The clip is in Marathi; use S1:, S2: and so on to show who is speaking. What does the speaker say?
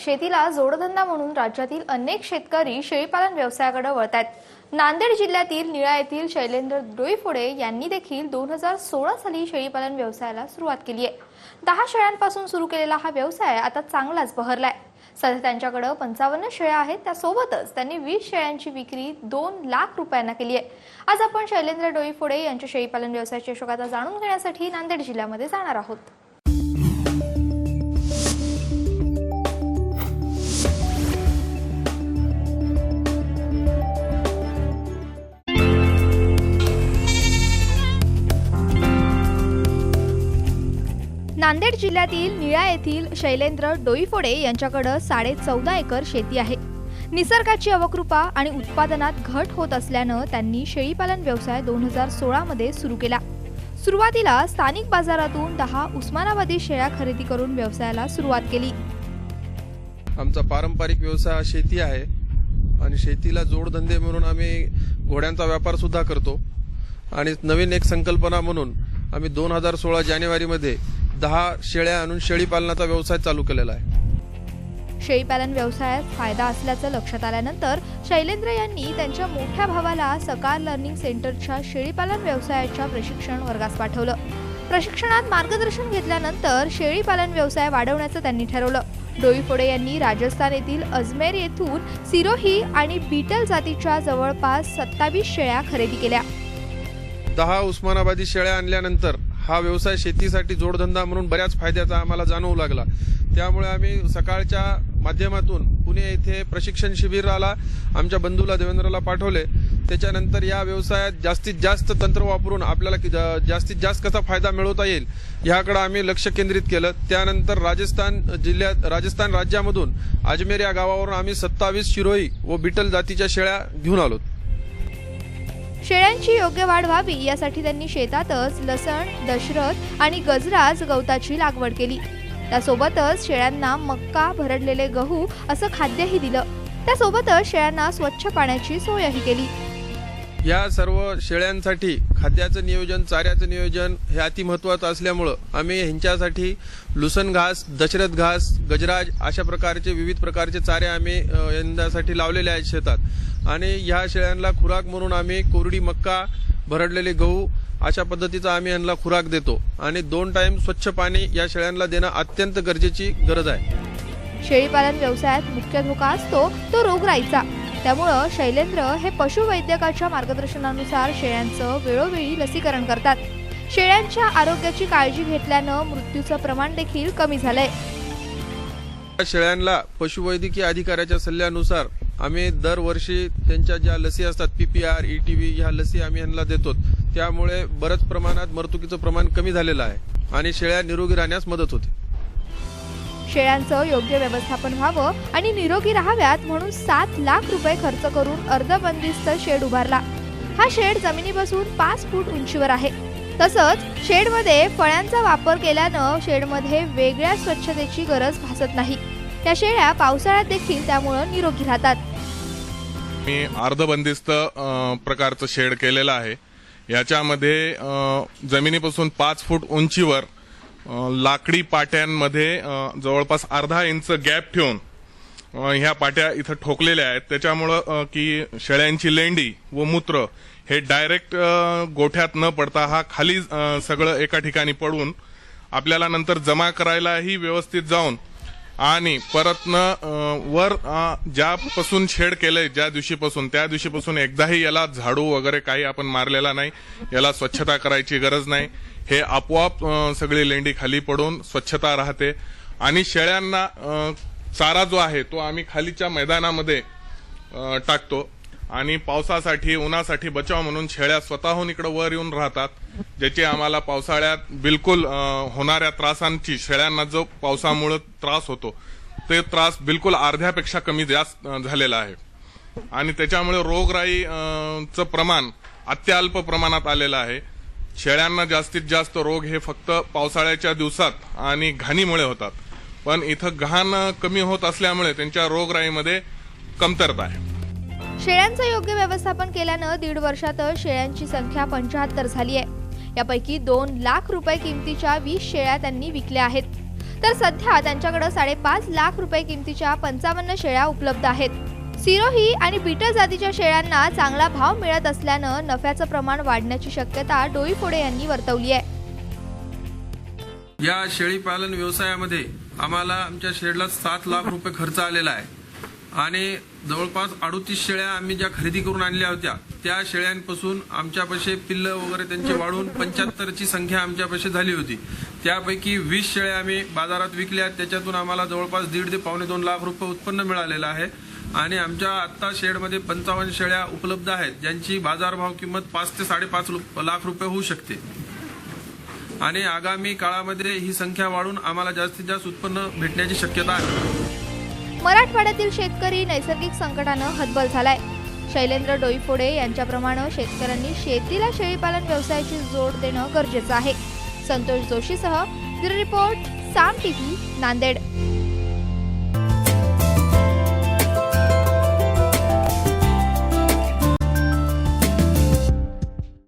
S1: शेतीला जोडधंदा म्हणून राज्यातील अनेक शेतकरी शेळीपालन व्यवसायाकडे वळत आहेत नांदेड जिल्ह्यातील निळा येथील शैलेंद्र डोईफोडे यांनी देखील दोन हजार सोळा साली शेळीपालन व्यवसायाला सुरुवात केली आहे. दहा शेळ्यांपासून सुरू केलेला हा व्यवसाय आता चांगलाच बहरलाय. सध्या त्यांच्याकडे पंचावन्न शेळ्या आहेत. त्यासोबतच त्यांनी वीस शेळ्यांची विक्री दोन लाख रुपयांना केली आहे. आज आपण शैलेंद्र डोईफोडे यांच्या शेळीपालन व्यवसायाची यशोगाथा जाणून घेण्यासाठी नांदेड जिल्ह्यामध्ये जाणार आहोत. नांदेड जिल्ह्यातील निळा येथील शैलेंद्र डोईफोडे यांच्याकडे साडे चौदा एकर शेती आहे. निसर्गाची अवकृपा आणि उत्पादनात घट होत असल्यानं त्यांनी शेळीपालन व्यवसाय दोन हजार सोळामध्ये सुरू केला. सुरुवातीला स्थानिक बाजारातून दहा उस्मानाबादी शेळ्या खरेदी करून व्यवसायाला सुरुवात केली.
S2: आमचा पारंपरिक व्यवसाय हा शेती आहे आणि शेतीला जोडधंदे म्हणून आम्ही घोड्यांचा व्यापार सुद्धा करतो. आणि नवीन एक संकल्पना म्हणून आम्ही दोन हजार सोळा जानेवारीमध्ये दहा शेळ्या आणून शेळीपालनाचा व्यवसाय चालू केलेला आहे.
S1: शेळीपालन व्यवसायात फायदा असल्याचं लक्षात आल्यानंतर शैलेंद्र यांनी त्यांच्या मोठ्या भावाला सकार लर्निंग सेंटरच्या शेळीपालन व्यवसायाच्या प्रशिक्षण वर्गास पाठवलं. प्रशिक्षणात मार्गदर्शन घेतल्यानंतर शेळीपालन व्यवसाय वाढवण्याचं त्यांनी ठरवलं. डोईफोडे यांनी राजस्थान येथील अजमेर येथून सिरोही आणि बीटल जातीच्या जवळपास सत्तावीस शेळ्या खरेदी केल्या.
S2: दहा उस्मानाबादी शेळ्या आणल्यानंतर हा व्यवसाय शेतीसाठी जोडधंदा म्हणून बऱ्याच फायद्याचा आम्हाला जाणवू लागला. त्यामुळे आम्ही सकाळच्या माध्यमातून पुणे येथे प्रशिक्षण शिबिराला आमच्या बंधूला देवेंद्रला पाठवले. त्याच्यानंतर या व्यवसायात जास्तीत जास्त तंत्र वापरून आपल्याला जास्तीत जास्त कसा फायदा मिळवता येईल ह्याकडे आम्ही लक्ष केंद्रित केलं. त्यानंतर राजस्थान जिल्ह्यात राजस्थान राज्यामधून अजमेर या गावावरून आम्ही सत्तावीस शिरोई व बिटल जातीच्या शेळ्या घेऊन आलो
S1: शेळ्यांची योग्य वाढ व्हावी यासाठी त्यांनी शेतातच लसण दशरथ आणि गजराज गवताची लागवड केली. त्यासोबतच शेळ्यांना मक्का भरडलेले गहू असं खाद्यही दिलं. त्यासोबतच शेळ्यांना स्वच्छ पाण्याची सोयही केली.
S2: या सर्व शेळ्यांसाठी खाद्याचं नियोजन चाऱ्याचं नियोजन हे अतिमहत्वाचं असल्यामुळं आम्ही ह्यांच्यासाठी लुसन घास दशरथ घास गजराज अशा प्रकारचे विविध प्रकारचे चारे आम्ही यंदासाठी लावलेले आहेत शेतात. आणि ह्या शेळ्यांना खुराक म्हणून आम्ही कोरडी मक्का भरडलेले गहू अशा पद्धतीचा आम्ही यांना खुराक देतो. आणि दोन टाइम स्वच्छ पाणी या शेळ्यांना देणं अत्यंत गरजेची गरज आहे.
S1: शेळीपालन व्यवसायात मुख्य धोका असतो तो रोगराईचा. त्यामुळं शैलेंद्र हे पशुवैद्यकाच्या मार्गदर्शनानुसार शेळ्यांचं वेळोवेळी लसीकरण करतात. शेळ्यांच्या आरोग्याची काळजी घेतल्यानं मृत्यूचं प्रमाण देखील कमी झालंय.
S2: शेळ्यांना पशुवैद्यकीय अधिकाऱ्याच्या सल्ल्यानुसार आम्ही दरवर्षी त्यांच्या ज्या लसी असतात पीपीआर ईटीव्ही ह्या लसी आम्ही यांना देतो. त्यामुळे बरंच प्रमाणात मर्तुकीचं प्रमाण कमी झालेलं आहे आणि शेळ्या निरोगी राहण्यास मदत होते.
S1: शेळ्यांचं योग्य व्यवस्थापन व्हावं आणि निरोगी राहाव्यात म्हणून सात लाख रुपये खर्च करून अर्धबंदिस्त शेड उभारला. हा शेड जमिनीपासून पाच फूट उंचीवर आहे. तसंच शेडमध्ये फळ्यांचा वापर केल्यानं शेडमध्ये वेगळ्या स्वच्छतेची गरज भासत नाही. त्या शेळ्या पावसाळ्यात देखील त्यामुळं निरोगी राहतात.
S3: मी अर्धबंदिस्त प्रकारचं शेड केलेलं आहे. याच्यामध्ये जमिनीपासून पाच फूट उंचीवर लाकडी पाट्यांमध्ये जवळपास अर्धा इंच गॅप ठेवून ह्या पाट्या इथं ठोकलेल्या आहेत. त्याच्यामुळं की शेळ्यांची लेंडी व मूत्र हे डायरेक्ट गोठ्यात न पडता हा खाली सगळं एका ठिकाणी पडून आपल्याला नंतर जमा करायलाही व्यवस्थित जाऊन आणि परतनं वर ज्यापासून शेड केलंय ज्या दिवशीपासून त्या दिवशीपासून एकदाही याला झाडू वगैरे काही आपण मारलेला नाही. याला स्वच्छता करायची गरज नाही. हे आपोआप सगळी लेंडी खाली पडून स्वच्छता राहते. आणि शेळ्यांना चारा जो आहे तो आम्ही खालीच्या मैदानामध्ये टाकतो. आणि पावसासाठी उन्हासाठी बचाव म्हणून शेळ्या स्वतःहून इकडे वर येऊन राहतात ज्याची आम्हाला पावसाळ्यात बिलकुल होणाऱ्या त्रासांची शेळ्यांना जो पावसामुळे त्रास होतो ते त्रास बिलकुल अर्ध्यापेक्षा कमी जास्त झालेला आहे. आणि त्याच्यामुळे रोगराई चं प्रमाण अत्यल्प प्रमाणात आलेलं आहे. शेळ्यांना जास्तीत जास्त रोग हे फक्त पावसाळ्याच्या दिवसात आणि घाणीमुळे होतात. पण इथं घाण कमी होत असल्यामुळे त्यांच्या रोगराईमध्ये कमतरता आहे.
S1: शेळ्यांचं योग्य व्यवस्थापन केल्यानं दीड वर्षातच शेळ्यांची संख्या पंचाहत्तर झाली आहे. यापैकी दोन लाख रुपये किमतीच्या वीस शेळ्या त्यांनी विकल्या आहेत. तर सध्या त्यांच्याकडे साडेपाच लाख रुपये किमतीच्या पंचावन्न शेळ्या उपलब्ध आहेत. सिरोही आणि बिटर जातीच्या शेळ्यांना चांगला भाव मिळत असल्यानं नफ्याचं प्रमाण वाढण्याची शक्यता डोईफोडे यांनी वर्तवली आहे.
S2: या शेळी पालन व्यवसायामध्ये आम्हाला आमच्या शेडला सात लाख रुपये खर्च आलेला आहे. आणि जवळपास अडोतीस शेळ्या आम्ही ज्या खरेदी करून आणल्या होत्या त्या शेळ्यांपासून आमच्यापाशी पिल्लं वगैरे त्यांचे वाढून पंच्याहत्तरची संख्या आमच्यापाशी झाली होती. त्यापैकी वीस शेळ्या आम्ही बाजारात विकल्या त्याच्यातून आम्हाला जवळपास दीड ते पावणे दोन लाख रुपये उत्पन्न मिळालेलं आहे. आणि आमच्या आत्ता शेडमध्ये पंचावन्न शेळ्या उपलब्ध आहेत ज्यांची बाजारभाव किंमत पाच ते साडेपाच लाख रुपये होऊ शकते. आणि आगामी काळामध्ये ही संख्या वाढून आम्हाला जास्तीत जास्त उत्पन्न भेटण्याची शक्यता आहे.
S1: मराठवाड्यातील शेतकरी नैसर्गिक संकटानं हतबल झालाय. शैलेंद्र डोईफोडे यांच्याप्रमाणे शेतकऱ्यांनी शेतीला शेळीपालन व्यवसायाची जोड देणं गरजेचं आहे. संतोष जोशीसह रिपोर्ट साम टीव्ही नांदेड.